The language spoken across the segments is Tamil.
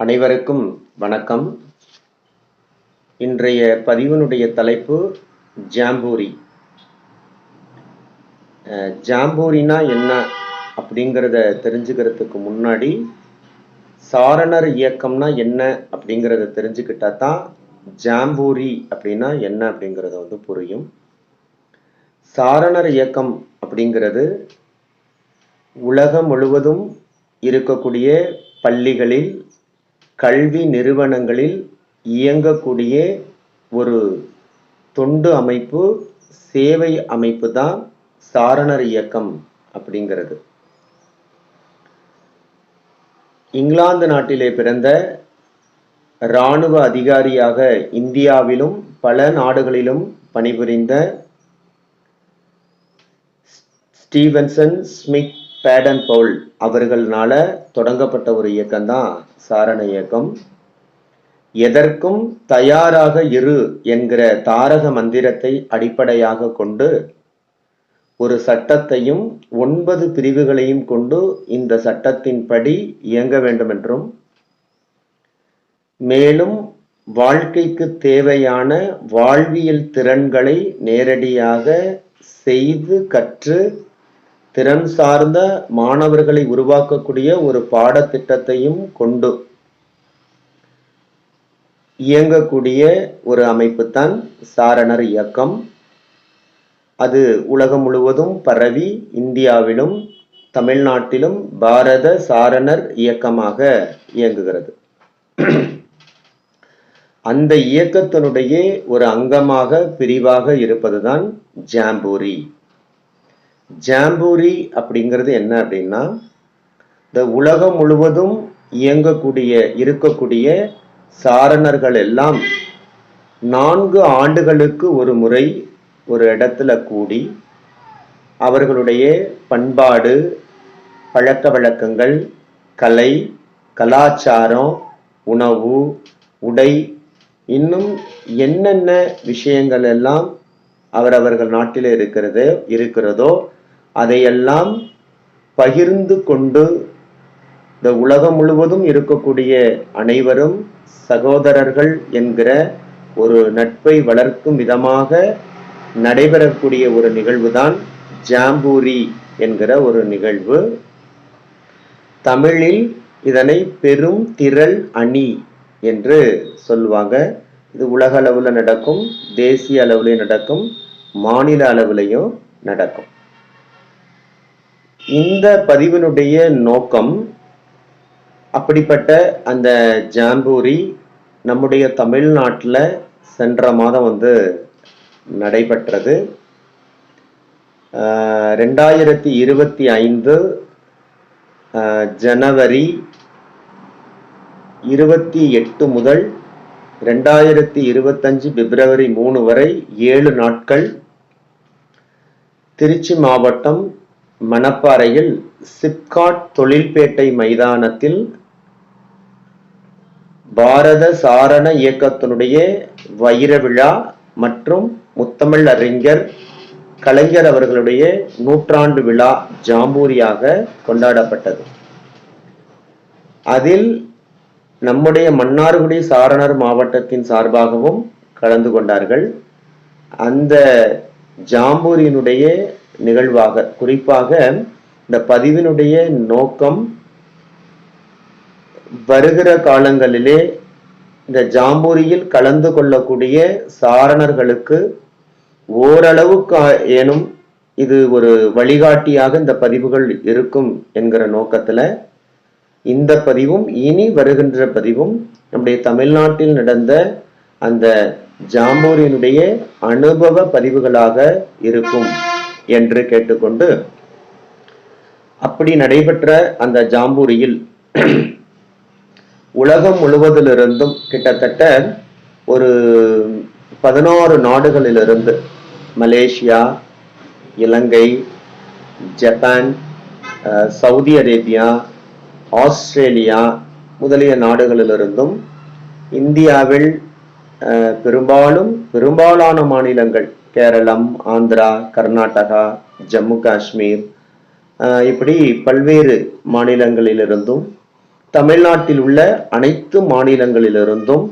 அனைவருக்கும் வணக்கம். இன்றைய பதிவினுடைய தலைப்பு ஜாம்பூரி. ஜாம்பூரினா என்ன அப்படிங்கிறத தெரிஞ்சுக்கிறதுக்கு முன்னாடி சாரணர் இயக்கம்னா என்ன அப்படிங்கிறத தெரிஞ்சுக்கிட்டா தான் ஜாம்பூரி அப்படின்னா என்ன அப்படிங்கிறத வந்து புரியும். சாரணர் இயக்கம் அப்படிங்கிறது உலகம் முழுவதும் இருக்கக்கூடிய பள்ளிகளில் கல்வி நிறுவனங்களில் இயங்கக்கூடிய ஒரு தொண்டு அமைப்பு சேவை அமைப்பு தான் சாரணர் இயக்கம் அப்படிங்கிறது. இங்கிலாந்து நாட்டிலே பிறந்த இராணுவ அதிகாரியாக இந்தியாவிலும் பல நாடுகளிலும் பணிபுரிந்த ஸ்டீவன்சன் ஸ்மித் பேடன் பவுல் அவர்களால தொடங்கப்பட்ட ஒரு இயக்கம் தான் சாரண இயக்கம். எதற்கும் தயாராக இரு என்கிற தாரக மந்திரத்தை அடிப்படையாக கொண்டு ஒரு சட்டத்தையும் ஒன்பது பிரிவுகளையும் கொண்டு இந்த சட்டத்தின்படி இயங்க வேண்டும் என்றும் மேலும் வாழ்க்கைக்கு தேவையான வாழ்வியல் திறன்களை நேரடியாக செய்து கற்று திறன் சார்ந்த மாணவர்களை உருவாக்கக்கூடிய ஒரு பாடத்திட்டத்தையும் கொண்டு இயங்கக்கூடிய ஒரு அமைப்பு தான் சாரணர் இயக்கம். அது உலகம் முழுவதும் பரவி இந்தியாவிலும் தமிழ்நாட்டிலும் பாரத சாரணர் இயக்கமாக இயங்குகிறது. அந்த இயக்கத்தினுடைய ஒரு அங்கமாக பிரிவாக இருப்பதுதான் ஜாம்பூரி. ஜாம்பூரி அப்படிங்கிறது என்ன அப்படின்னா இந்த உலகம் முழுவதும் இயங்கக்கூடிய இருக்கக்கூடிய சாரணர்கள் எல்லாம் நான்கு ஆண்டுகளுக்கு ஒரு முறை ஒரு இடத்துல கூடி அவர்களுடைய பண்பாடு பழக்க வழக்கங்கள் கலை கலாச்சாரம் உணவு உடை இன்னும் என்னென்ன விஷயங்கள் எல்லாம் அவரவர்கள் நாட்டில் இருக்கிறது இருக்கிறதோ அதையெல்லாம் பகிர்ந்து கொண்டு இந்த உலகம் முழுவதும் இருக்கக்கூடிய அனைவரும் சகோதரர்கள் என்கிற ஒரு நட்பை வளர்க்கும் விதமாக நடைபெறக்கூடிய ஒரு நிகழ்வுதான் ஜாம்பூரி என்கிற ஒரு நிகழ்வு. தமிழில் இதனை பெரும் திரள் அணி என்று சொல்லுவாங்க. இது உலக அளவில் நடக்கும் தேசிய அளவிலையும் நடக்கும் மாநில அளவுலேயும் நடக்கும். இந்த பதிவினுடைய நோக்கம் அப்படிப்பட்ட அந்த ஜாம்பூரி நம்முடைய தமிழ்நாட்டில் சென்ற மாதம் வந்து நடைபெற்றது. ரெண்டாயிரத்தி இருபத்தி ஐந்து ஜனவரி இருபத்தி எட்டு முதல் ரெண்டாயிரத்தி இருபத்தஞ்சு பிப்ரவரி மூணு வரை ஏழு நாட்கள் திருச்சி மாவட்டம் மணப்பாறையில் சிப்காட் தொழில்பேட்டை மைதானத்தில் பாரத சாரண இயக்கத்தினுடைய வைர விழா மற்றும் முத்தமிழ் அறிஞர் கலைஞர் அவர்களுடைய நூற்றாண்டு விழா ஜாம்பூரியாக கொண்டாடப்பட்டது. அதில் நம்முடைய மன்னார்குடி சாரணர் மாவட்டத்தின் சார்பாகவும் கலந்து கொண்டார்கள். அந்த ஜாம்பூரியினுடைய நிகழ்வாக குறிப்பாக இந்த பதிவினுடைய நோக்கம் வருகிற காலங்களிலே இந்த ஜாம்பூரியில் கலந்து கொள்ளக்கூடிய சாரணர்களுக்கு ஓரளவுக்கு ஏனும் இது ஒரு வழிகாட்டியாக இந்த பதிவுகள் இருக்கும் என்கிற நோக்கத்துல இந்த பதிவும் இனி வருகின்ற பதிவும் நம்முடைய தமிழ்நாட்டில் நடந்த அந்த ஜாம்பூரியினுடைய அனுபவ பதிவுகளாக இருக்கும். என்று கேட்டுக்கொண்டு அப்படி நடைபெற்ற அந்த ஜாம்பூரியில் உலகம் முழுவதிலிருந்தும் கிட்டத்தட்ட ஒரு பதினாறு நாடுகளிலிருந்து Malaysia Ilangai Japan Saudi Arabia Australia முதலிய நாடுகளிலிருந்தும் இந்தியாவில் பெரும்பாலும் பெரும்பாலான மாநிலங்கள் கேரளம் ஆந்திரா கர்நாடகா ஜம்மு காஷ்மீர். இப்படி பல்வேறு மாநிலங்களிலிருந்தும் தமிழ்நாட்டில் உள்ள அனைத்து மாநிலங்களிலிருந்தும்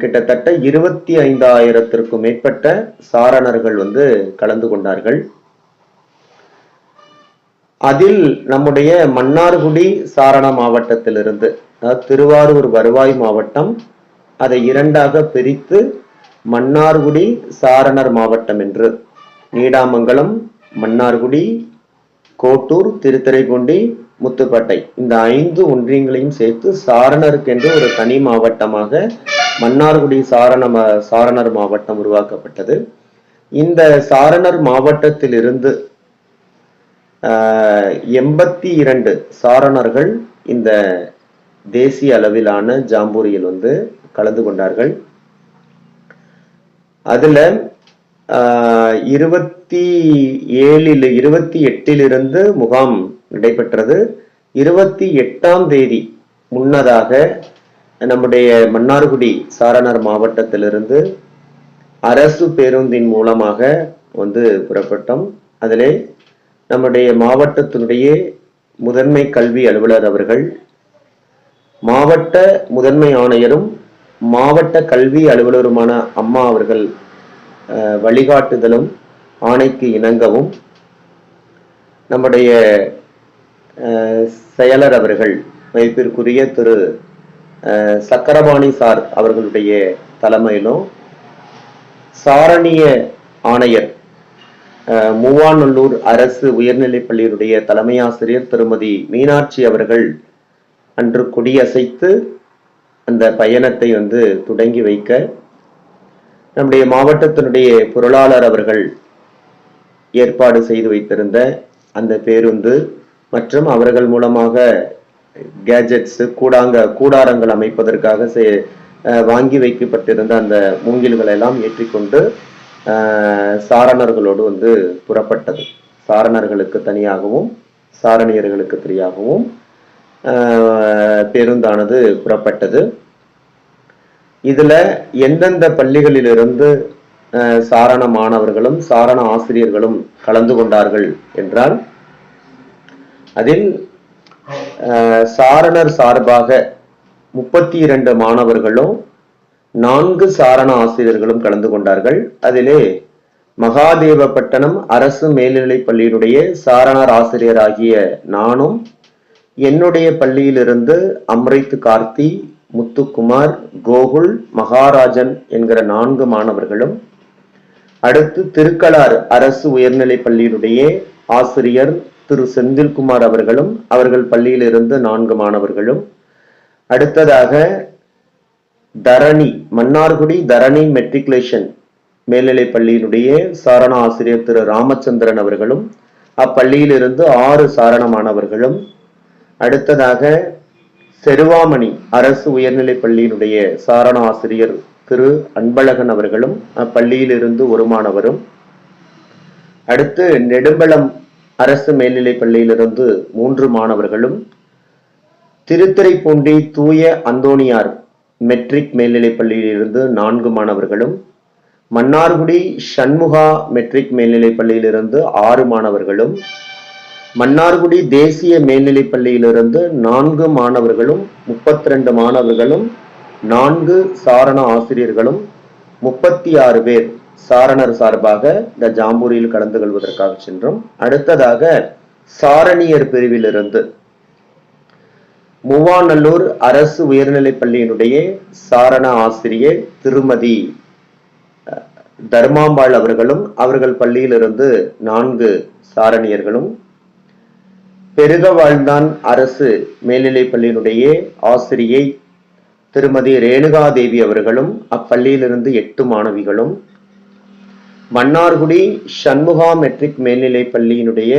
கிட்டத்தட்ட இருபத்தி ஐந்தாயிரத்திற்கும் மேற்பட்ட சாரணர்கள் வந்து கலந்து கொண்டார்கள். அதில் நம்முடைய மன்னார்குடி சாரண மாவட்டத்திலிருந்து அதாவது திருவாரூர் வருவாய் மாவட்டம் அதை இரண்டாக பிரித்து மன்னார்குடி சாரணர் மாவட்டம் என்று. நீடாமங்கலம் மன்னார்குடி கோட்டூர் திருத்துறைகுண்டி முத்துப்பட்டை. இந்த ஐந்து ஒன்றியங்களையும் சேர்த்து சாரணருக்கென்று ஒரு தனி மாவட்டமாக மன்னார்குடி சாரண ம- சாரணர் மாவட்டம் உருவாக்கப்பட்டது. இந்த சாரணர் மாவட்டத்திலிருந்து எண்பத்தி இரண்டு சாரணர்கள் இந்த தேசிய அளவிலான ஜாம்பூரியில் வந்து கலந்து கொண்டார்கள். அதுல இருபத்தி ஏழில் இருபத்தி எட்டிலிருந்து முகாம் நடைபெற்றது. இருபத்தி எட்டாம் தேதி முன்னதாக நம்முடைய மன்னார்குடி சாரணர் மாவட்டத்திலிருந்து அரசு பேருந்தின் மூலமாக வந்து புறப்பட்டோம். அதிலே நம்முடைய மாவட்டத்தினுடைய முதன்மை கல்வி அலுவலர் அவர்கள் மாவட்ட முதன்மை ஆணையரும் மாவட்ட கல்வி அலுவலருமான அம்மா அவர்கள் வழிகாட்டுதலும் ஆணைக்கு இணங்கவும் நம்முடைய செயலர் அவர்கள் மதிப்பிற்குரிய திரு சக்கரபாணி சார் அவர்களுடைய தலைமையிலும் சாரணிய ஆணையர் மூவாநல்லூர் அரசு உயர்நிலைப் பள்ளியினுடைய தலைமை ஆசிரியர் திருமதி மீனாட்சி அவர்கள் அன்று கொடியசைத்து அந்த பயணத்தை வந்து தொடங்கி வைக்க நம்முடைய மாவட்டத்தினுடைய பொருளாளர் அவர்கள் ஏற்பாடு செய்து வைத்திருந்த அந்த பேருந்து மற்றும் அவர்கள் மூலமாக கேஜெட்ஸ் கூடாங்க கூடாரங்கள் அமைப்பதற்காக செ- வாங்கி வைக்கப்பட்டிருந்த அந்த மூங்கில்களை எல்லாம் ஏற்றிக்கொண்டு சாரணர்களோடு வந்து புறப்பட்டது. சாரணர்களுக்கு தனியாகவும் சாரணியர்களுக்கு தனியாகவும் பேருந்தானது புறப்பட்டது. இதுல எந்தெந்த பள்ளிகளிலிருந்து சாரண மாணவர்களும் சாரண ஆசிரியர்களும் கலந்து கொண்டார்கள் என்றால் அதில் அஹ், சாரணர் சார்பாக முப்பத்தி இரண்டு மாணவர்களும் நான்கு சாரண ஆசிரியர்களும் கலந்து கொண்டார்கள். அதிலே மகாதேவப்பட்டணம் அரசு மேல்நிலைப் பள்ளியினுடைய சாரணர் ஆசிரியராகிய நானும் என்னுடைய பள்ளியிலிருந்து அம்ரித் கார்த்தி முத்துக்குமார் கோகுல் மகாராஜன் என்கிற நான்கு மாணவர்களும் அடுத்து திருக்கலார் அரசு உயர்நிலைப் பள்ளியினுடைய ஆசிரியர் திரு செந்தில்குமார் அவர்களும் அவர்கள் பள்ளியிலிருந்து நான்கு மாணவர்களும் அடுத்ததாக தரணி மன்னார்குடி தரணி மெட்ரிகுலேஷன் மேல்நிலைப் பள்ளியினுடைய சாரண ஆசிரியர் திரு ராமச்சந்திரன் அவர்களும் அப்பள்ளியிலிருந்து ஆறு சாரண மாணவர்களும் அடுத்ததாக செருவாமணி அரசு உயர்நிலைப் பள்ளியினுடைய சாரண ஆசிரியர் திரு அன்பழகன் அவர்களும் அப்பள்ளியிலிருந்து ஒரு மாணவரும் அடுத்து நெடும்பலம் அரசு மேல்நிலைப் பள்ளியிலிருந்து மூன்று மாணவர்களும் திருத்துறைப்பூண்டி தூய அந்தோணியார் மெட்ரிக் மேல்நிலைப் பள்ளியிலிருந்து நான்கு மாணவர்களும் மன்னார்குடி சண்முகா மெட்ரிக் மேல்நிலைப் பள்ளியிலிருந்து ஆறு மாணவர்களும் மன்னார்குடி தேசிய மேல்நிலைப் பள்ளியிலிருந்து நான்கு மாணவர்களும் முப்பத்தி ரெண்டு மாணவர்களும் நான்கு சாரண ஆசிரியர்களும் முப்பத்தி ஆறு பேர் சாரணர் சார்பாக இந்த ஜாம்பூரியில் கலந்து கொள்வதற்காக சென்றோம். அடுத்ததாக சாரணியர் பிரிவிலிருந்து மூவாநல்லூர் அரசு உயர்நிலைப் பள்ளியினுடைய சாரண ஆசிரியர் திருமதி தர்மாம்பாள் அவர்களும் அவர்கள் பள்ளியிலிருந்து நான்கு சாரணியர்களும் பெருக வாழ்ந்தான் அரசு மேல்நிலைப்பள்ளியினுடைய ஆசிரியை திருமதி ரேணுகாதேவி அவர்களும் அப்பள்ளியிலிருந்து எட்டு மாணவிகளும் மன்னார்குடி சண்முகா மெட்ரிக் மேல்நிலைப்பள்ளியினுடைய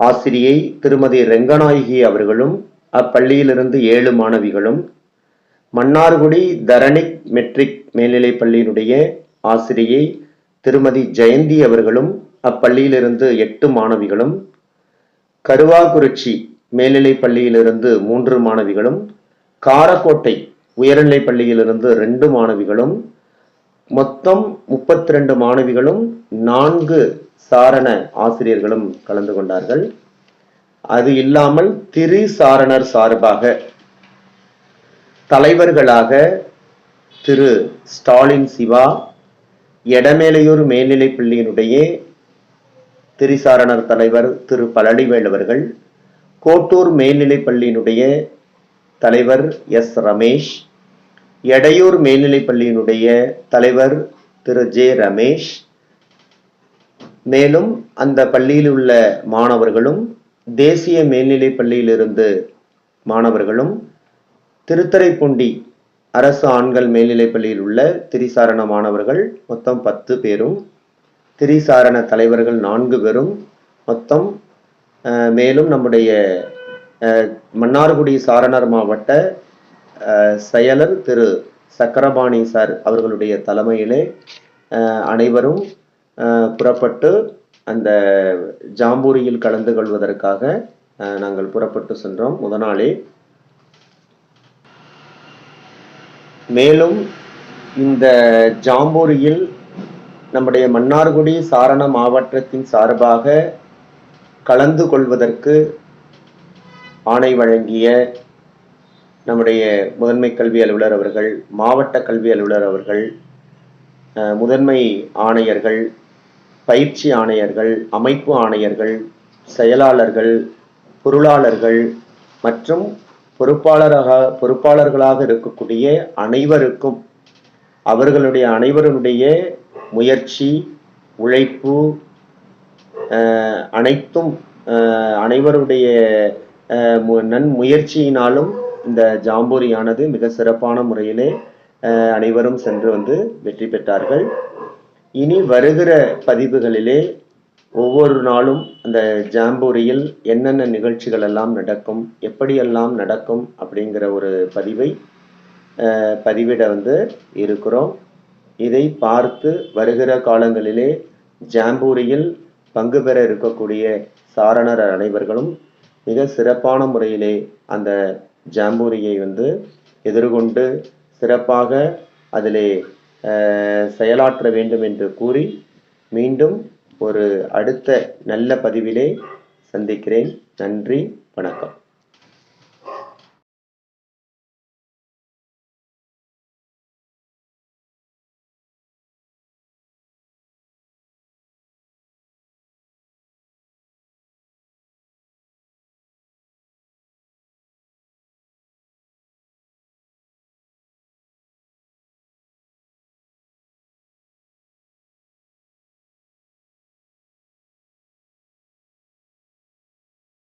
ஆசிரியை திருமதி ரெங்கநாயகி அவர்களும் அப்பள்ளியிலிருந்து ஏழு மாணவிகளும் மன்னார்குடி தரணிக் மெட்ரிக் மேல்நிலைப்பள்ளியினுடைய ஆசிரியை திருமதி ஜெயந்தி அவர்களும் அப்பள்ளியிலிருந்து எட்டு மாணவிகளும் கருவாக்குறிச்சி மேல்நிலைப் பள்ளியிலிருந்து மூன்று மாணவிகளும் காரக்கோட்டை உயர்நிலைப் பள்ளியிலிருந்து ரெண்டு மாணவிகளும் மொத்தம் முப்பத்தி ரெண்டு மாணவிகளும் நான்கு சாரண ஆசிரியர்களும் கலந்து கொண்டார்கள். அது இல்லாமல் திரு சாரணர் சார்பாக தலைவர்களாக திரு ஸ்டாலின் சிவா எடமேலையூர் மேல்நிலைப் பள்ளியினுடைய திரிசாரணர் தலைவர் திரு பழனிவேல் அவர்கள் கோட்டூர் மேல்நிலைப்பள்ளியினுடைய தலைவர் எஸ் ரமேஷ் எடையூர் மேல்நிலைப்பள்ளியினுடைய தலைவர் திரு ஜே ரமேஷ் மேலும் அந்த பள்ளியில் உள்ள மாணவர்களும் தேசிய மேல்நிலைப்பள்ளியிலிருந்து மாணவர்களும் திருத்தரைப்பூண்டி அரசு ஆண்கள் மேல்நிலைப்பள்ளியில் உள்ள திரிசாரண மாணவர்கள் மொத்தம் பத்து பேரும் திரிசாரண தலைவர்கள் நான்கு பேரும் மொத்தம் மேலும் நம்முடைய மன்னார்குடி சாரணர் மாவட்ட செயலர் திரு சக்கரபாணி சார் அவர்களுடைய தலைமையிலே அனைவரும் புறப்பட்டு அந்த ஜாம்பூரியில் கலந்து கொள்வதற்காக நாங்கள் புறப்பட்டு சென்றோம். முதனாளே மேலும் இந்த ஜாம்பூரியில் நம்முடைய மன்னார்குடி சாரண மாவட்டத்தின் சார்பாக கலந்து கொள்வதற்கு ஆணை வழங்கிய நம்முடைய முதன்மை கல்வி அலுவலர் அவர்கள் மாவட்ட கல்வி அலுவலர் அவர்கள் முதன்மை ஆணையர்கள் பயிற்சி ஆணையர்கள் அமைப்பு ஆணையர்கள் செயலாளர்கள் பொருளாளர்கள் மற்றும் பொறுப்பாளராக பொறுப்பாளர்களாக இருக்கக்கூடிய அனைவருக்கும் அவர்களுடைய அனைவருடைய முயற்சி உழைப்பு அனைத்தும் அனைவருடைய அஹ், மு- நன்முயற்சியினாலும் இந்த ஜாம்பூரியானது மிக சிறப்பான முறையிலே அனைவரும் சென்று வந்து வெற்றி பெற்றார்கள். இனி வருகிற பதிவுகளிலே ஒவ்வொரு நாளும் அந்த ஜாம்பூரியில் என்னென்ன நிகழ்ச்சிகள் எல்லாம் நடக்கும் எப்படியெல்லாம் நடக்கும் அப்படிங்கிற ஒரு பதிவை பதிவிட வந்து இருக்கிறோம். இதை பார்த்து வருகிற காலங்களிலே ஜாம்பூரியில் பங்கு பெற இருக்கக்கூடிய சாரணர் அனைவர்களும் மிக சிறப்பான முறையிலே அந்த ஜாம்பூரியை வந்து எதிர்கொண்டு சிறப்பாக அதிலே செயலாற்ற வேண்டும் என்று கூறி மீண்டும் ஒரு அடுத்த நல்ல பதிவிலே சந்திக்கிறேன். நன்றி வணக்கம்.